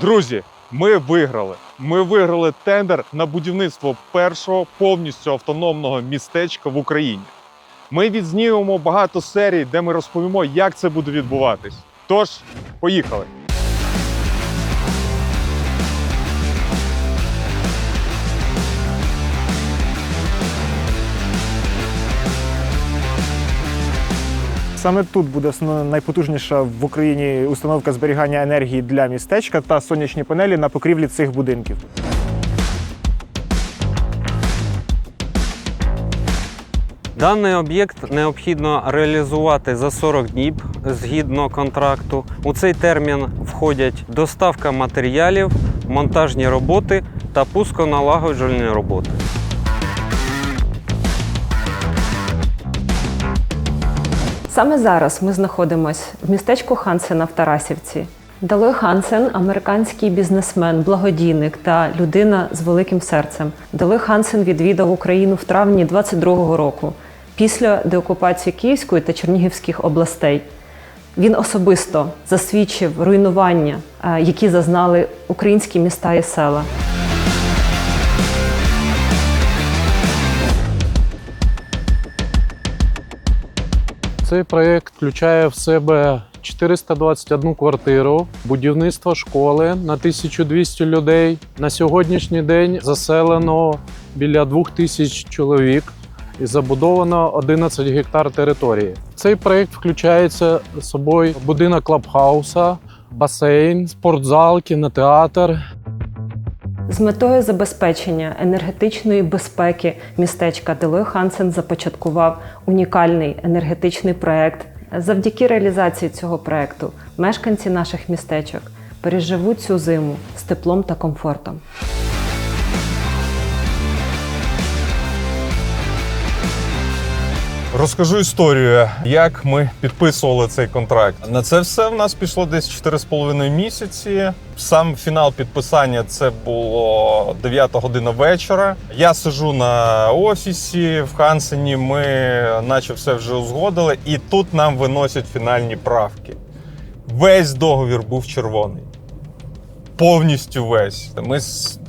Друзі, ми виграли. Ми виграли тендер на будівництво першого повністю автономного містечка в Україні. Ми відзнімемо багато серій, де ми розповімо, як це буде відбуватись. Тож, поїхали! Саме тут буде найпотужніша в Україні установка зберігання енергії для містечка та сонячні панелі на покрівлі цих будинків. Даний об'єкт необхідно реалізувати за 40 днів згідно контракту. У цей термін входять доставка матеріалів, монтажні роботи та пусконалагоджувальні роботи. Саме зараз ми знаходимося в містечку Хансена в Тарасівці. Далой Хансен американський бізнесмен, благодійник та людина з великим серцем. Далой Хансен відвідав Україну в травні 22-го року після деокупації Київської та Чернігівських областей. Він особисто засвідчив руйнування, е, які зазнали українські міста і села. Цей проєкт включає в себе 421 квартиру, будівництво школи на 1200 людей. На сьогоднішній день заселено біля 2000 чоловік і забудовано 11 гектар території. Цей проєкт включається собою будинок клабхауса, басейн, спортзал, кінотеатр, З метою забезпечення енергетичної безпеки містечка Делой Хансен започаткував унікальний енергетичний проект. Завдяки реалізації цього проекту мешканці наших містечок переживуть цю зиму з теплом та комфортом. Розкажу історію, як ми підписували цей контракт. На це все в нас пішло десь 4,5 місяці. Сам фінал підписання це було 9 година вечора. Я сижу на офісі в Хансені. Ми наче все вже узгодили, і тут нам виносять фінальні правки. Весь договір був червоний. Повністю весь. Ми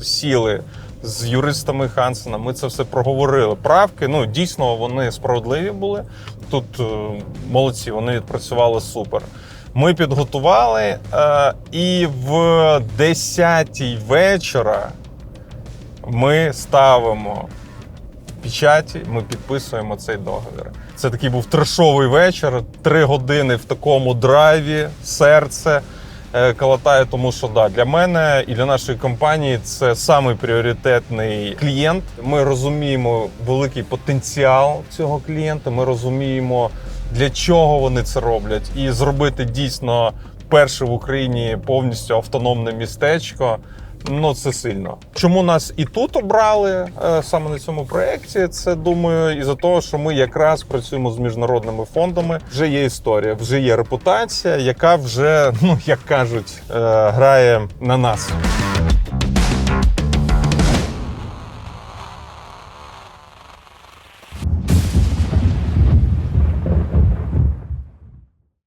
сіли з юристами Хансена. Ми це все проговорили. Правки, ну дійсно вони справедливі були. Тут е, молодці, вони відпрацювали супер. Ми підготували, е, і в 10-й вечора ми ставимо печаті, ми підписуємо цей договір. Це такий був трешовий вечір, три години в такому драйві, серце е, калатає, тому що да, для мене і для нашої компанії це самий пріоритетний клієнт. Ми розуміємо великий потенціал цього клієнта. Ми розуміємо, для чого вони це роблять, і зробити дійсно перше в Україні повністю автономне містечко. Ну, це сильно. Чому нас і тут обрали е, саме на цьому проєкті? Це думаю, із-за того, що ми якраз працюємо з міжнародними фондами. Вже є історія, вже є репутація, яка вже, ну як кажуть, е, грає на нас.